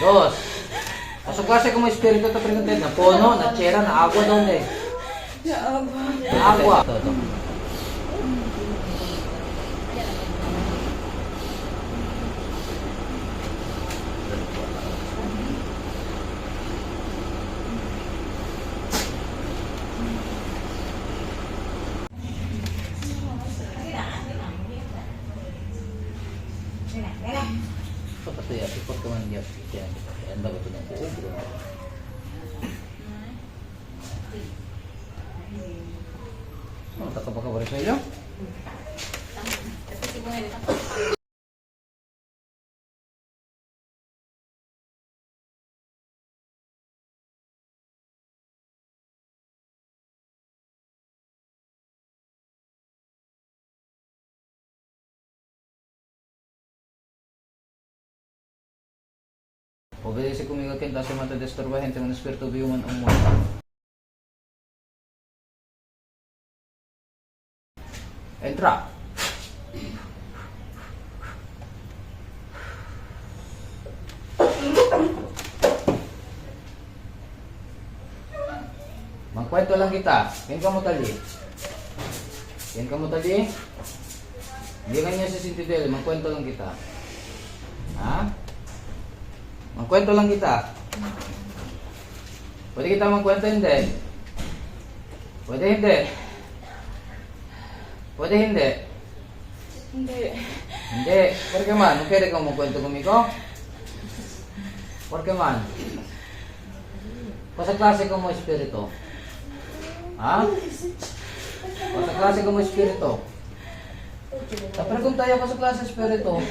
dos. O sa klase como espiritu to pregunted na puno, na tierra, na agua donde? Na agua. Ito, ito. Ito pa ya, ipot ka man niya. Yan, yan bago ito ng buo. Oh, taka pa ka Obedece conmigo a te hace más de estorba gente, un espíritu vivo en un muerto. Entra. Magkwento lang kita. Yan ka mo tali. Yan ka mo tali. Hindi ka niya sa sintidel. Magkwento lang kita. Ha? Magkwento lang kita. Pwede kita magkwento hindi? Pwede hindi? Pwede hindi? Hindi. Hindi. Porque man, no quiere como cuento conmigo? Porque man? Pasa klase como espiritu. Ha? Pasa klase como espiritu. Sa pregunta ya pasa klase espiritu.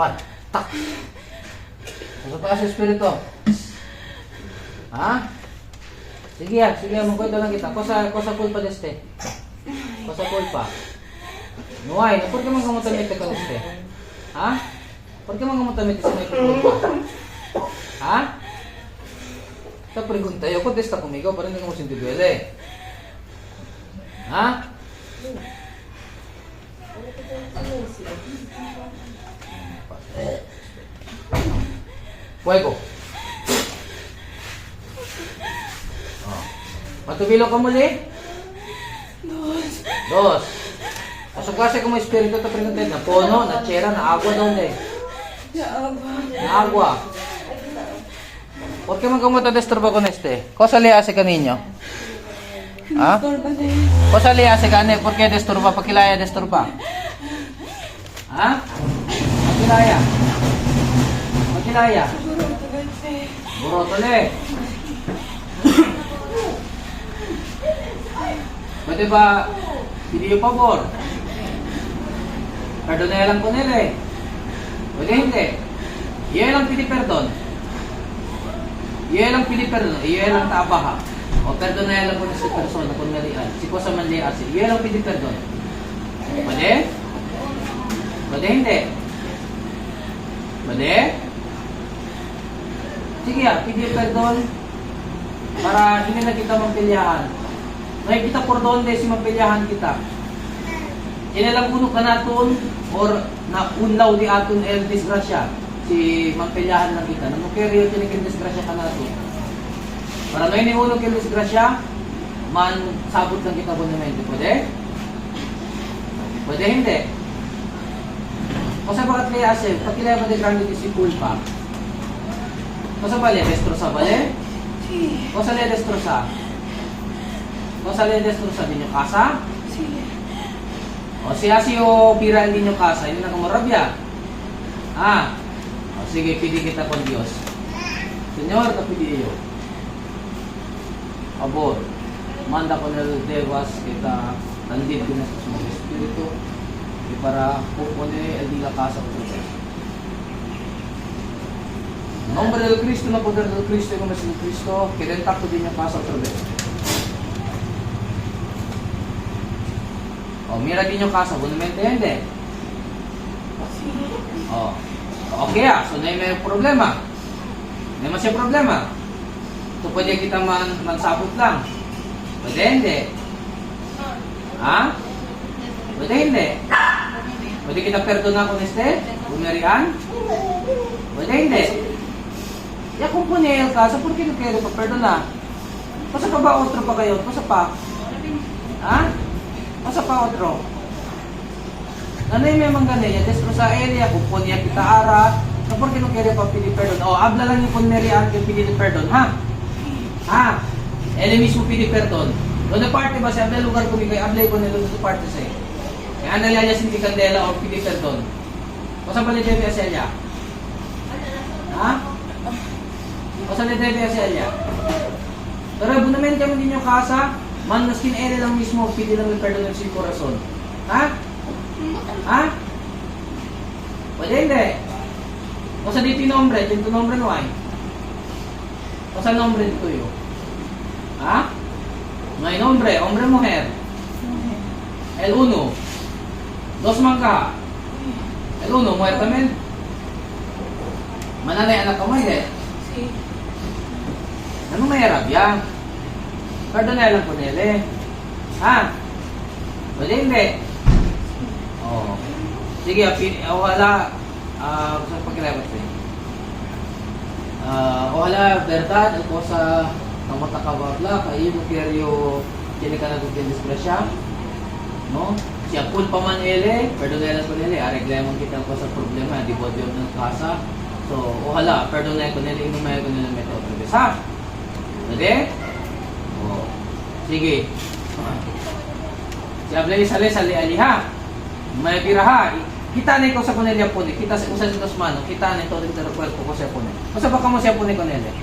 Pan, tak. Pasa klase espiritu. Ha? Sige ya, sige ya, magkwento lang kita. Cosa, cosa culpa de este? Cosa culpa? No hay, ¿por qué man kamutamite con este? ¿Ha? ¿Por qué man kamutamite sa may culpa? ¿Ha? Esta pregunta, yo contesta conmigo para hindi ka mo sintiduele. ¿Ha? Fuego. Oh. Matubilo ka muli? Dos. Dos. Sa klase como espiritu te pregunté, na puno, na tierra, na agua, donde? Ya agua. Na agua. ¿Por qué man como te desturba con este? Cosa le hace ka? ¿Ah? De. Cosa le hace ka ne? ¿Por qué desturba? ¿Por qué la desturba? ¿Ah? ¿Por qué la ¿Por qué la Siguro tuloy Burotole. Pwede ba hindi yung pabor? Perdonera lang ko nila eh. Pwede hindi. Iyan lang pili perdon. Iyan lang pili perdon. Iyan lang tabaha. O perdonera lang ko na sa persona kung nalian. Si ko sa manli asin. Iyan lang pili perdon. Pwede? Pwede hindi. Pwede? Sige ah, pili perdon para hindi na kita mampilyahan. May kita por donde si mampilyahan kita. Kinalang puno ka naton or na unlaw di aton el disgrasya si mampilyahan lang kita. Rin kinikin disgrasya ka naton. Para may ni uno kay disgrasya, man sabot lang kita bonamente. Pwede? Pwede hindi? Kasi bakit kaya asel, pakilaya mo de grande si culpa. Cosa vale destroza, vale? Sí. Cosa le destroza? Cosa le destroza din yung casa? Sí. O siya si o pira din yung casa, yun na kumorabya. Ah. O sige, pili kita con Dios. Señor, kapili iyo. Abor. Manda con el devas kita nandito na sa mga espiritu para pupone el di la casa con Dios. En nombre del Cristo, el poder del Cristo y en el nombre de Cristo, den tacto din yung otra vez. O, mira din yung casa, bonamente hindi. Sí. Oh. Okay ah, so na may problema. May masya problema. So pwede kita man mansabot lang. Pwede hindi. Ha? Pwede hindi. Pwede kita perdona kung este? Bumerian? Pwede hindi. Ya kung punel ka, sa por que no quero pa perdona? Pasa pa ba otro pa kayo? Pasa pa? Ha? Pasa pa otro? Nanay may mga ganyan, después sa area, kung punya kita ara, sa por que no quero pa pili perdon? O, habla lang yung punerian kung pili perdon, ha? Ha? Ele mismo pili perdon. Doon parte ba siya, habla lugar ko kay habla ko nilo sa parte sa Kaya ano yan sin candela o pili perdon. Cosa pa le debe hacer ella? Ha? Cosa le debe hacer ella? Pero abunamente kami din yung kasa, man maskin ere lang mismo, pili lang yung perdon ng sin corazon. Ha? Ha? Pwede hindi. O sa dito yung nombre, dito yung nombre no ay. O sa nombre dito yun. Ha? May nombre, hombre mujer. El uno. Dos mangka. El uno, mujer también. Mananay anak ka mo hindi. Si. Ano mahirap yan? Perdona lang po nila Ha? Pwede hindi. Oo. Sige, api- ah, wala. Ah, sa pagkilabot ko Ah, wala verdad o cosa ng matakababla kayo mo kaya kini ka nagugin disgrasya. No? Si Apul pa man ele, perdona ko nila, areglemo kita ko sa problema, di ba diyon ng kasa. So, ohala, perdona ko nila, inumay ko nila may vez, ha? Pwede? Oo. Sige. Si Ablay sale sali ali ha. May piraha. Kita na ko sa kunelya po ni. Kita sa usa sa mano. Kita na ito din sa kwerpo ko siya po ni. Masa baka mo siya po ni kunelya?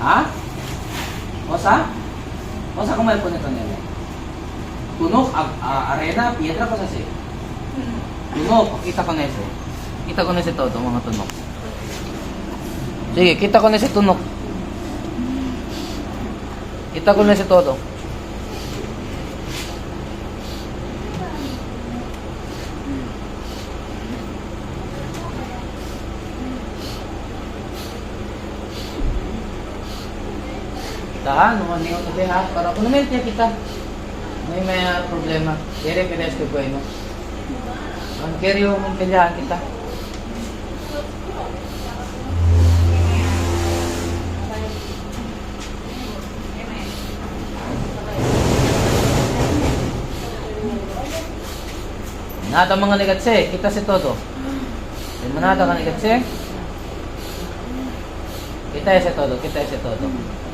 Ha? Osa? Osa kumain po ni kunelya? Tunok, ag- a- arena, piedra pa sa si. Tunok, kita ko na ito. Kita ko na si todo, mga tunok. Sige, kita ko na si tunok. Kita ko na si todo. Tahan, no ano yung tabi ha? Para tiya kita. May may ah, problema. Kere piles ko bueno. Ang kere yung mong pilyahan kita. Nada mga ligatse, kita si todo. Di manada ka ligatse? Kita si todo, kita si todo. May masita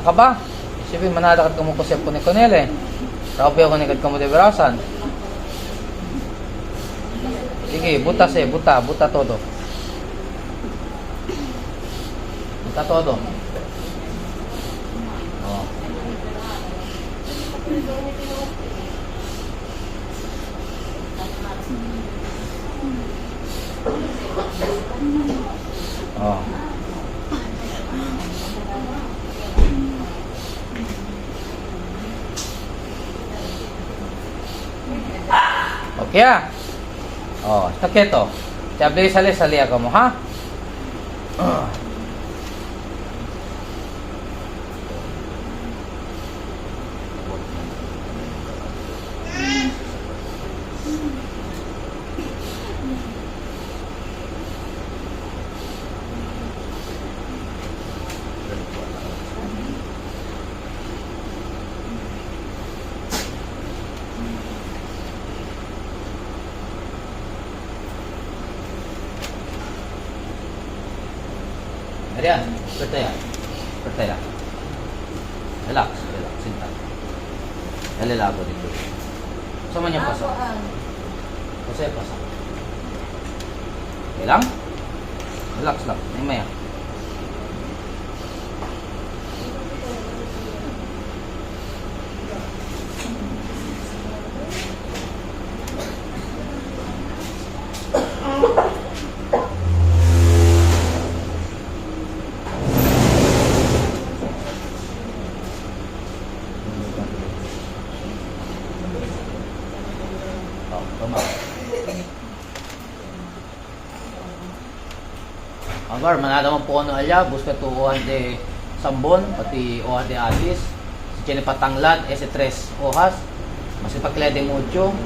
ka ba? Siyempre, manadakat ka mo ko siya po ni Conel eh. Rabi ako ni ka mo de berasan. Sige, butas eh, buta, buta todo. Buta todo. Oh. Oh. Okay ah. Oh, está quieto. Te hablé y sale, salía como, ¿ha? Ah. Adrián, suelta ya. Suelta ya. Relax, relax. Sinta. Agua dito. Saan man niya pasa? Kasi pasa. Okay lang? Relax lang. May maya. Agar, manada man po ano alya, busca to ohan de Sambon, pati ohan de Atis, si Chene Patanglad, ese tres ohas, masipakle de mucho,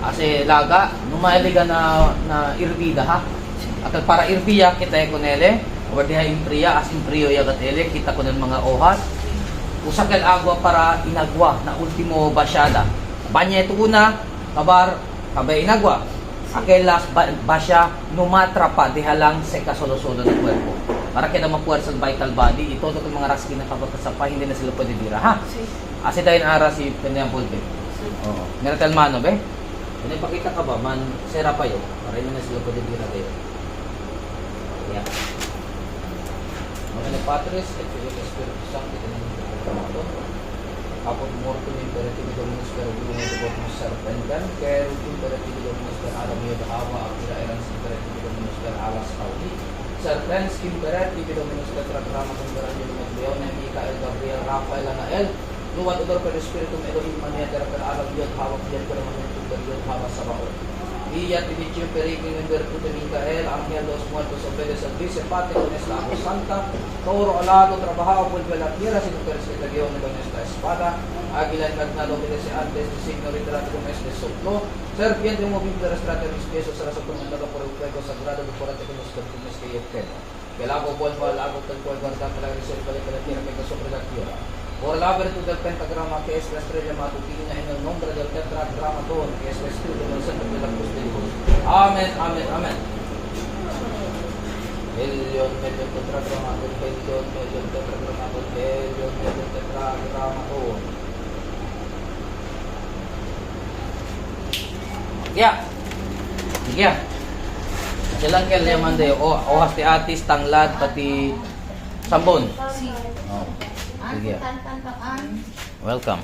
ase laga, numaliga na, na irbida ha. At para irbiya kita ko nele, over diha impriya, as impriyo yagat ele, kita ko mga ohas, usakal agwa para inagwa na ultimo basyada. Banya ito una, kabar, kabay inagwa. Ba, basya, numatra pa, diha lang sa kasolo-solo ng kwerpo. Para kita mapuwer sa vital body, ito ito mga raski na kabata pa, hindi na sila pwede dira, ha? Si. Asi tayo ara si Penyapol, be. Oo. Miracle mano, be. Kung ipakita ka ba, man, sera pa yun. Para hindi na sila pwede dira kayo. Yeah. Mga Patris, et Filio Espiritu Sancti, et Nato, Apod mortum imperativi dominus per ulum et votum serpentem, querum imperativi dominus per adam iod hava, apira erans imperativi dominus per alas audi, serpens imperativi dominus tetragrama converanio et leone, Michael, Gabriel, Rafael, Anael, Luwat udor per spiritum Elohim mania ter per alam iod hava, iod per momentum per iod hava sabaot. Via Tidicium Periculum in Virtute Micael, Angel dos Muertos Obedes al Vice Pate, con esta Santa, Toro alado, trabajado, vuelve la tierra, sin que te dio con esta espada, Águila encarnado, obedece antes, de signo retrato con este soplo, Serpiente movible restrate mis pies, será comandado por el fuego sagrado, decorate con los perfumes que yo quemo. Que el agua vuelva al agua del cual guardante la de que la tierra caiga sobre la tierra. Por la virtud del pentagrama que es la estrella matutina en el nombre del tetragramatón que es la estrella del centro de la cruz de Dios. Amén, amén, amén. Helion medio tetragramatón, helion medio tetragramatón, Ya. Ya. Silang kel yaman de o ohas ti atis tanglad pati sambon. Si. Oh. Sige. Welcome.